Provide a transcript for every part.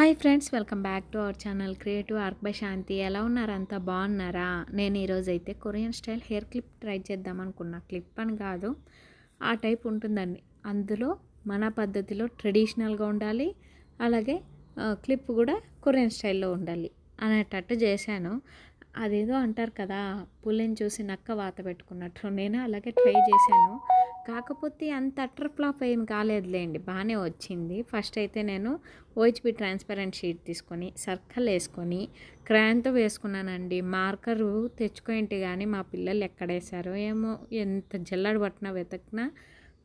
Hi friends welcome back to our channel creative arc by Shanti. ఎలా ఉన్నారు? అంతా బాగున్నారా? నేను ఈరోజు అయితే Korean style hair clip try చేద్దాం అనుకున్నా. క్లిప్ అని కాదు ఆ టైప్ ఉంటుందండి. అందులో మన పద్ధతిలో ట్రెడిషనల్గా ఉండాలి అలాగే క్లిప్ కూడా కొరియన్ స్టైల్లో ఉండాలి అనేటట్టు చేశాను. అదేదో అంటారు కదా పుల్లిని చూసి నక్క వాత పెట్టుకున్నట్టు. నేను అలాగే ట్రై చేశాను. కాకపోతే అంత అటర్ ఫ్లాప్ ఏం కాలేదులేండి. బాగానే వచ్చింది. ఫస్ట్ అయితే నేను ఓహెచ్పి ట్రాన్స్పరెంట్ షీట్ తీసుకొని సర్కిల్ వేసుకొని క్రాన్తో వేసుకున్నానండి. మార్కరు తెచ్చుకోండి కానీ మా పిల్లలు ఎక్కడేశారో ఏమో ఎంత జల్లడు పట్టినా వెతకినా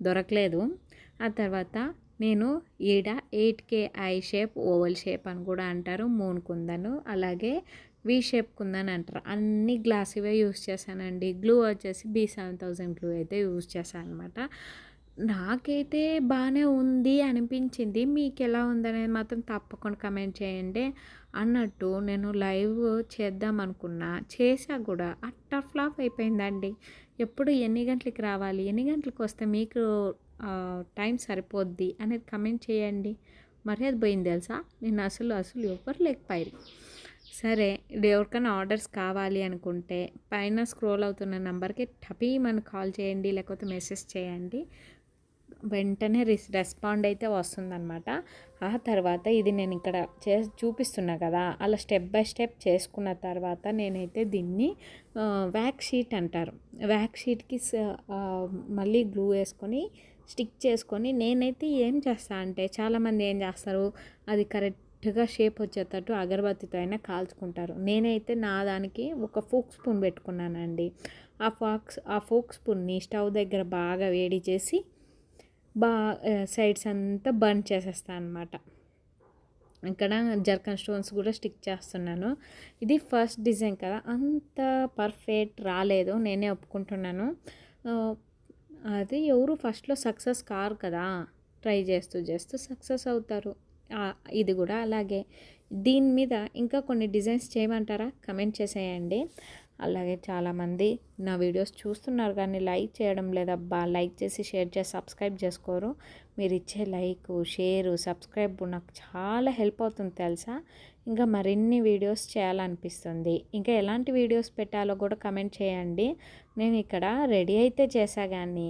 దొరకలేదు. ఆ తర్వాత నేను ఈడ eight K eye shape oval shape అని కూడా అంటారు మూన్ కుందను. అలాగే వీ షేప్ కుందని అంటారు. అన్ని గ్లాస్ ఇవే యూస్ చేశానండి. గ్లూ వచ్చేసి బీ సెవెన్ థౌజండ్ గ్లూ అయితే యూస్ చేశాను అనమాట నాకైతే బాగానే ఉంది అనిపించింది. మీకు ఎలా ఉందనేది మాత్రం తప్పకుండా కమెంట్ చేయండి. అన్నట్టు నేను లైవ్ చేద్దాం అనుకున్నా. చేసా కూడా. అట్ట ఫ్లాప్ అయిపోయిందండి. ఎప్పుడు ఎన్ని గంటలకి రావాలి? ఎన్ని గంటలకు వస్తే మీకు టైం సరిపోద్ది అనేది కమెంట్ చేయండి. మర్యాద పోయింది తెలుసా? నేను అసలు అసలు ఎవరు లేకపోయారు. సరే ఎవరికైనా ఆర్డర్స్ కావాలి అనుకుంటే పైన స్క్రోల్ అవుతున్న నెంబర్కి టపీ మనం కాల్ చేయండి లేకపోతే మెసేజ్ చేయండి. వెంటనే రిస్ రెస్పాండ్ అయితే వస్తుందన్నమాట. ఆ తర్వాత ఇది నేను ఇక్కడ చే చూపిస్తున్నా కదా అలా స్టెప్ బై స్టెప్ చేసుకున్న తర్వాత నేనైతే దీన్ని వ్యాక్ షీట్ అంటారు. వ్యాక్ షీట్కి మళ్ళీ గ్లూ వేసుకొని స్టిక్ చేసుకొని నేనైతే ఏం చేస్తా అంటే చాలామంది ఏం చేస్తారు అది కరెక్ట్ కరెక్ట్గా షేప్ వచ్చేటట్టు అగరబత్తితో అయినా కాల్చుకుంటారు. నేనైతే నా దానికి ఒక ఫోక్ స్పూన్ పెట్టుకున్నానండి. ఆ ఫాక్స్ ఆ ఫోక్ స్పూన్ని స్టవ్ దగ్గర బాగా వేడి చేసి బా సైడ్స్ అంతా బర్న్ చేసేస్తాను అనమాట ఇక్కడ జర్కన్ స్టోన్స్ కూడా స్టిక్ చేస్తున్నాను. ఇది ఫస్ట్ డిజైన్ కదా. అంత పర్ఫెక్ట్ రాలేదు. నేనే ఒప్పుకుంటున్నాను. అది ఎవరు ఫస్ట్లో సక్సెస్ కారు కదా. ట్రై చేస్తూ చేస్తూ సక్సెస్ అవుతారు. ఇది కూడా అలాగే. దీని మీద ఇంకా కొన్ని డిజైన్స్ చేయమంటారా? కమెంట్ చేసేయండి. అలాగే చాలామంది నా వీడియోస్ చూస్తున్నారు కానీ లైక్ చేయడం లేదబ్బా లైక్ చేసి షేర్ చేసి సబ్స్క్రైబ్ చేసుకోరు. మీరు ఇచ్చే లైక్ షేరు సబ్స్క్రైబ్ నాకు చాలా హెల్ప్ అవుతుంది తెలుసా? ఇంకా మరిన్ని వీడియోస్ చేయాలనిపిస్తుంది. ఇంకా ఎలాంటి వీడియోస్ పెట్టాలో కూడా కమెంట్ చేయండి. నేను ఇక్కడ రెడీ అయితే చేశా కానీ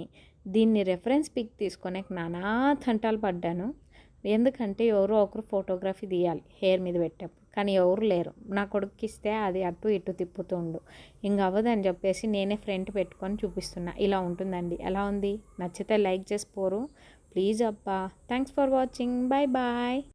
దీన్ని రెఫరెన్స్ పిక్ తీసుకొని నానా తంటాలు పడ్డాను. ఎందుకంటే ఎవరో ఒకరు ఫోటోగ్రఫీ తీయాలి హెయిర్ మీద పెట్టేప్పుడు. కానీ ఎవరు లేరు. నా కొడుకు ఇస్తే అది అటు ఇటు తిప్పుతుండు ఇంక అవ్వదని చెప్పేసి నేనే ఫ్రంట్ పెట్టుకొని చూపిస్తున్నా. ఇలా ఉంటుందండి. ఎలా ఉంది? నచ్చితే లైక్ చేసి పోరు. ప్లీజ్ అబ్బా. Thanks for watching. Bye bye.